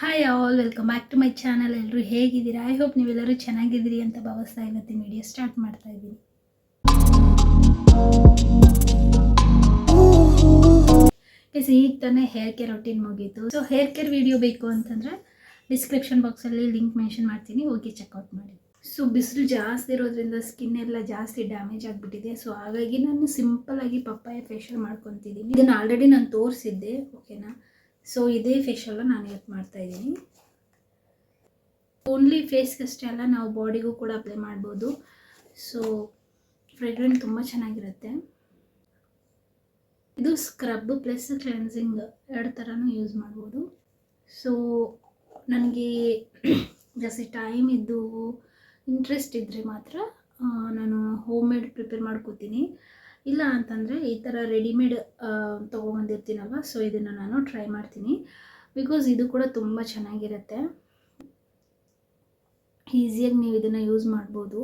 Hi all welcome back to my channel ಎಲ್ಲರೂ ಹೇಗಿದ್ದೀರಾ? I hope ನೀವೆಲ್ಲರೂ ಚೆನ್ನಾಗಿದ್ದೀರಿ ಅಂತ ಭಾವಿಸ್ತಾ ಇವತ್ತಿನ ವಿಡಿಯೋ ಸ್ಟಾರ್ಟ್ ಮಾಡ್ತಾ ಇದ್ದೀನಿ. ಎಸ್ ಈಗ ತಾನೇ ಹೇರ್ ಕೇರ್ ರೊಟೀನ್ ಮುಗೀತು. ಸೊ ಹೇರ್ ಕೇರ್ ವಿಡಿಯೋ ಬೇಕು ಅಂತಂದರೆ ಡಿಸ್ಕ್ರಿಪ್ಷನ್ ಬಾಕ್ಸಲ್ಲಿ ಲಿಂಕ್ ಮೆನ್ಷನ್ ಮಾಡ್ತೀನಿ. ಹೋಗಿ ಚೆಕ್ಔಟ್ ಮಾಡಿ. ಸೊ ಬಿಸಿಲು ಜಾಸ್ತಿ ಇರೋದ್ರಿಂದ ಸ್ಕಿನ್ ಎಲ್ಲ ಜಾಸ್ತಿ ಡ್ಯಾಮೇಜ್ ಆಗಿಬಿಟ್ಟಿದೆ. ಸೊ ಹಾಗಾಗಿ ನಾನು ಸಿಂಪಲ್ ಆಗಿ ಪಪ್ಪಾಯ ಫೇಶಿಯಲ್ ಮಾಡ್ಕೊತಿದ್ದೀನಿ. ಇದನ್ನು ಆಲ್ರೆಡಿ ನಾನು ತೋರಿಸಿದ್ದೆ ಓಕೆನಾ ಸೊ ಇದೇ ಫೇಶಿಯಲ್ಲ ನಾನು ಯೂಸ್ ಮಾಡ್ತಾ ಇದ್ದೀನಿ. ಓನ್ಲಿ ಫೇಸ್ಗಷ್ಟೇ ಅಲ್ಲ, ನಾವು ಬಾಡಿಗೂ ಕೂಡ ಅಪ್ಲೈ ಮಾಡ್ಬೋದು. ಸೊ ಫ್ರೆಗ್ರೆಂಟ್ ತುಂಬ ಚೆನ್ನಾಗಿರುತ್ತೆ. ಇದು ಸ್ಕ್ರಬ್ ಪ್ಲಸ್ ಕ್ಲೆನ್ಸಿಂಗ್ ಎರಡು ಥರನೂ ಯೂಸ್ ಮಾಡ್ಬೋದು. ಸೊ ನನಗೆ ಜಾಸ್ತಿ ಟೈಮ್ ಇದ್ದು ಇಂಟ್ರೆಸ್ಟ್ ಇದ್ದರೆ ಮಾತ್ರ ನಾನು ಹೋಮ್ ಮೇಡ್ ಪ್ರಿಪೇರ್ ಮಾಡ್ಕೋತೀನಿ. ಇಲ್ಲ ಅಂತಂದರೆ ಈ ಥರ ರೆಡಿಮೇಡ್ ತೊಗೊಬಂದಿರ್ತೀನಲ್ವ? ಸೊ ಇದನ್ನು ನಾನು ಟ್ರೈ ಮಾಡ್ತೀನಿ. ಬಿಕಾಸ್ ಇದು ಕೂಡ ತುಂಬ ಚೆನ್ನಾಗಿರುತ್ತೆ. ಈಸಿಯಾಗಿ ನೀವು ಇದನ್ನು ಯೂಸ್ ಮಾಡ್ಬೋದು.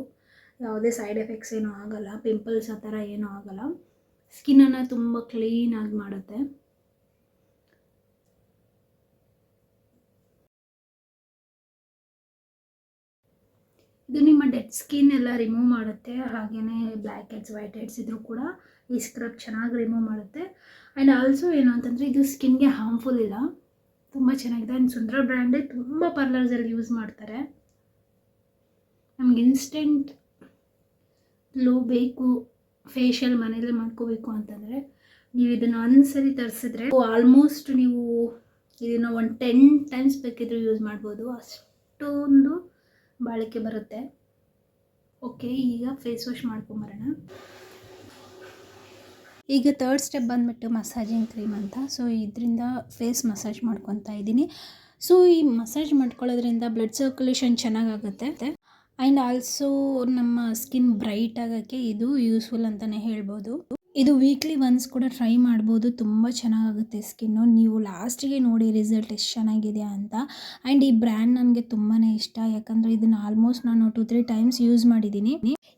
ಯಾವುದೇ ಸೈಡ್ ಎಫೆಕ್ಟ್ಸ್ ಏನೂ ಆಗೋಲ್ಲ. ಪಿಂಪಲ್ಸ್ ಆ ಥರ ಏನೂ ಆಗೋಲ್ಲ. ಸ್ಕಿನ್ನನ್ನು ತುಂಬ ಕ್ಲೀನಾಗಿ ಮಾಡುತ್ತೆ. ಇದು ನಿಮ್ಮ ಡೆಡ್ ಸ್ಕಿನ್ ಎಲ್ಲ ರಿಮೂವ್ ಮಾಡುತ್ತೆ ಹಾಗೆಯೇ ಬ್ಲ್ಯಾಕ್ ಹೆಡ್ಸ್ ವೈಟ್ ಹೆಡ್ಸ್ ಇದ್ರೂ ಕೂಡ ಈ ಸ್ಕ್ರಬ್ ಚೆನ್ನಾಗಿ ರಿಮೂವ್ ಮಾಡುತ್ತೆ. ಆ್ಯಂಡ್ ಆಲ್ಸೋ ಏನು ಅಂತಂದರೆ ಇದು ಸ್ಕಿನ್ಗೆ ಹಾರ್ಮ್ಫುಲ್ ಇಲ್ಲ. ತುಂಬ ಚೆನ್ನಾಗಿದೆ. ಆ್ಯಂಡ್ ಸುಂದರ ಬ್ರ್ಯಾಂಡೇ ತುಂಬ ಪಾರ್ಲರ್ಸಲ್ಲಿ ಯೂಸ್ ಮಾಡ್ತಾರೆ. ನಮ್ಗೆ ಇನ್ಸ್ಟೆಂಟ್ ಲೋ ಬೇಕು ಫೇಶಿಯಲ್ ಮನೇಲೇ ಮಾಡ್ಕೋಬೇಕು ಅಂತಂದರೆ ನೀವು ಇದನ್ನು ಒಂದ್ಸರಿ ತರಿಸಿದ್ರೆ ಆಲ್ಮೋಸ್ಟ್ ನೀವು ಇದನ್ನು ಒಂದು ಟೆನ್ ಟೈಮ್ಸ್ ಬೇಕಿದ್ರೂ ಯೂಸ್ ಮಾಡ್ಬೋದು. ಅಷ್ಟೊಂದು ಬಾಳಿಕೆ ಬರುತ್ತೆ. ಓಕೆ ಈಗ ಫೇಸ್ ವಾಶ್ ಮಾಡ್ಕೊಂಬರೋಣ. ಈಗ ತರ್ಡ್ ಸ್ಟೆಪ್ ಬಂದುಬಿಟ್ಟು ಮಸಾಜಿಂಗ್ ಕ್ರೀಮ್ ಅಂತ. ಸೊ ಇದರಿಂದ ಫೇಸ್ ಮಸಾಜ್ ಮಾಡ್ಕೊತಾ ಇದ್ದೀನಿ. ಸೊ ಈ ಮಸಾಜ್ ಮಾಡ್ಕೊಳ್ಳೋದ್ರಿಂದ ಬ್ಲಡ್ ಸರ್ಕ್ಯುಲೇಷನ್ ಚೆನ್ನಾಗಾಗುತ್ತೆ. ಆ್ಯಂಡ್ ಆಲ್ಸೋ ನಮ್ಮ ಸ್ಕಿನ್ ಬ್ರೈಟ್ ಆಗೋಕ್ಕೆ ಇದು ಯೂಸ್ಫುಲ್ ಅಂತಲೇ ಹೇಳ್ಬೋದು. ಇದು ವೀಕ್ಲಿ ಒನ್ಸ್ ಕೂಡ ಟ್ರೈ ಮಾಡ್ಬೋದು. ತುಂಬ ಚೆನ್ನಾಗಾಗುತ್ತೆ ಸ್ಕಿನ್ನು ನೀವು ಲಾಸ್ಟಿಗೆ ನೋಡಿ ರಿಸಲ್ಟ್ ಎಷ್ಟು ಚೆನ್ನಾಗಿದೆ ಅಂತ. ಆ್ಯಂಡ್ ಈ ಬ್ರ್ಯಾಂಡ್ ನನಗೆ ತುಂಬಾ ಇಷ್ಟ. ಯಾಕಂದರೆ ಇದನ್ನು ಆಲ್ಮೋಸ್ಟ್ ನಾನು ಟು ತ್ರೀ ಟೈಮ್ಸ್ ಯೂಸ್ ಮಾಡಿದ್ದೀನಿ.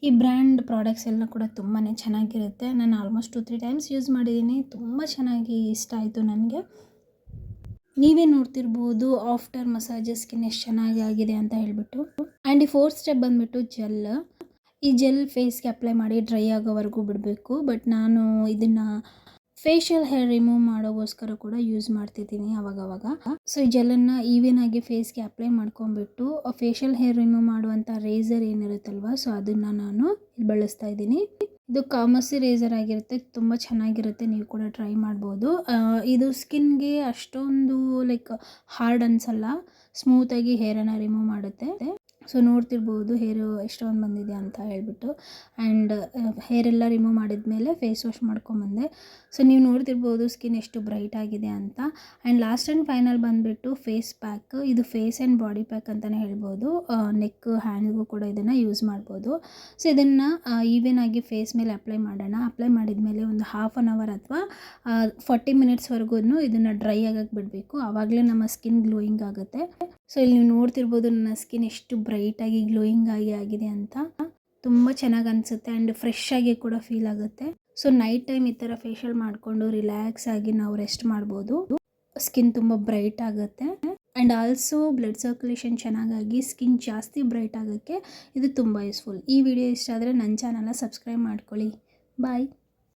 ಈ ಬ್ರ್ಯಾಂಡ್ ಪ್ರಾಡಕ್ಟ್ಸ್ ಎಲ್ಲ ಕೂಡ ತುಂಬಾ ಚೆನ್ನಾಗಿರುತ್ತೆ. ನಾನು almost two three times use ಮಾಡಿದ್ದೀನಿ. ತುಂಬ ಚೆನ್ನಾಗಿ ಇಷ್ಟ ಆಯಿತು ನನಗೆ. ನೀವೇ ನೋಡ್ತಿರ್ಬೋದು ಆಫ್ಟರ್ ಮಸಾಜ್ ಸ್ಕಿನ್ ಎಷ್ಟು ಚೆನ್ನಾಗಿ ಆಗಿದೆ ಅಂತ ಹೇಳಿಬಿಟ್ಟು. ಆ್ಯಂಡ್ ಈ ಫೋರ್ತ್ ಸ್ಟೆಪ್ ಬಂದುಬಿಟ್ಟು ಜೆಲ್ ಈ ಜೆಲ್ ಫೇಸ್ಗೆ ಅಪ್ಲೈ ಮಾಡಿ ಡ್ರೈ ಆಗೋವರೆಗೂ ಬಿಡಬೇಕು. ಬಟ್ ನಾನು ಇದನ್ನು ಫೇಶಿಯಲ್ ಹೇರ್ ರಿಮೂವ್ ಮಾಡೋಗೋಸ್ಕರ ಕೂಡ ಯೂಸ್ ಮಾಡ್ತಿದ್ದೀನಿ ಅವಾಗವಾಗ. ಸೊ, ಈ ಜೆಲ್ಲನ್ನು ಈವನ್ ಆಗಿ ಫೇಸ್ಗೆ ಅಪ್ಲೈ ಮಾಡ್ಕೊಂಡ್ಬಿಟ್ಟು ಫೇಶಿಯಲ್ ಹೇರ್ ರಿಮೂವ್ ಮಾಡುವಂಥ ರೇಸರ್ ಏನಿರುತ್ತಲ್ವ, ಸೊ ಅದನ್ನು ನಾನು ಬಳಸ್ತಾ ಇದ್ದೀನಿ. ಇದು ಕಾಮಸಿ ರೇಸರ್ ಆಗಿರುತ್ತೆ, ತುಂಬ ಚೆನ್ನಾಗಿರುತ್ತೆ, ನೀವು ಕೂಡ ಟ್ರೈ ಮಾಡ್ಬೋದು. ಇದು ಸ್ಕಿನ್ಗೆ ಅಷ್ಟೊಂದು, ಲೈಕ್, ಹಾರ್ಡ್ ಅನ್ಸಲ್ಲ, ಸ್ಮೂತಾಗಿ ಹೇರನ್ನು ರಿಮೂವ್ ಮಾಡುತ್ತೆ. ಸೊ ನೋಡ್ತಿರ್ಬೋದು ಹೇರು ಎಷ್ಟೊಂದು ಬಂದಿದೆ ಅಂತ ಹೇಳಿಬಿಟ್ಟು. ಆ್ಯಂಡ್ ಎಲ್ಲ ರಿಮೂವ್ ಮಾಡಿದ್ಮೇಲೆ ಫೇಸ್ ವಾಶ್ ಮಾಡ್ಕೊಂಬಂದೆ. ಸೊ ನೀವು ನೋಡ್ತಿರ್ಬೋದು ಸ್ಕಿನ್ ಎಷ್ಟು ಬ್ರೈಟ್ ಆಗಿದೆ ಅಂತ. ಆ್ಯಂಡ್ ಲಾಸ್ಟ್ ಆ್ಯಂಡ್ ಫೈನಲ್ ಬಂದುಬಿಟ್ಟು ಫೇಸ್ ಪ್ಯಾಕ್ ಇದು ಫೇಸ್ ಆ್ಯಂಡ್ ಬಾಡಿ ಪ್ಯಾಕ್ ಅಂತಲೇ ಹೇಳ್ಬೋದು. ನೆಕ್ ಹ್ಯಾಂಡ್ಗೂ ಕೂಡ ಇದನ್ನು ಯೂಸ್ ಮಾಡ್ಬೋದು. ಸೊ ಇದನ್ನು ಈವೆನ್ ಆಗಿ ಫೇಸ್ ಮೇಲೆ ಅಪ್ಲೈ ಮಾಡೋಣ. ಅಪ್ಲೈ ಮಾಡಿದ ಮೇಲೆ ಒಂದು ಹಾಫ್ ಆನ್ ಅವರ್ ಅಥವಾ ಫಾರ್ಟಿ ಮಿನಿಟ್ಸ್ವರೆಗೂ ಇದನ್ನು ಡ್ರೈ ಆಗಕ್ಕೆ ಬಿಡಬೇಕು. ಆವಾಗಲೇ ನಮ್ಮ ಸ್ಕಿನ್ ಗ್ಲೋಯಿಂಗ್ ಆಗುತ್ತೆ. ಸೊ ಇಲ್ಲಿ ನೀವು ನೋಡ್ತಿರ್ಬೋದು ನನ್ನ ಸ್ಕಿನ್ ಎಷ್ಟು ಬ್ರೈಟಾಗಿ, ಗ್ಲೋಯಿಂಗ್ ಆಗಿ ಆಗಿದೆ ಅಂತ ತುಂಬ ಚೆನ್ನಾಗಿ ಅನಿಸುತ್ತೆ ಆ್ಯಂಡ್ ಫ್ರೆಶ್ ಆಗಿ ಕೂಡ ಫೀಲ್ ಆಗುತ್ತೆ. ಸೊ, ನೈಟ್ ಟೈಮ್ ಈ ಥರ ಫೇಶಿಯಲ್ ಮಾಡಿಕೊಂಡು ರಿಲ್ಯಾಕ್ಸ್ ಆಗಿ ನಾವು ರೆಸ್ಟ್ ಮಾಡ್ಬೋದು. ಸ್ಕಿನ್ ತುಂಬ ಬ್ರೈಟ್ ಆಗುತ್ತೆ. ಆ್ಯಂಡ್ ಆಲ್ಸೋ ಬ್ಲಡ್ ಸರ್ಕ್ಯುಲೇಷನ್ ಚೆನ್ನಾಗಾಗಿ ಸ್ಕಿನ್ ಜಾಸ್ತಿ ಬ್ರೈಟ್ ಆಗೋಕ್ಕೆ ಇದು ತುಂಬ ಯೂಸ್ಫುಲ್. ಈ ವಿಡಿಯೋ ಇಷ್ಟ ಆದರೆ ನನ್ನ ಚಾನಲ್ನ ಸಬ್ಸ್ಕ್ರೈಬ್ ಮಾಡ್ಕೊಳ್ಳಿ. ಬಾಯ್.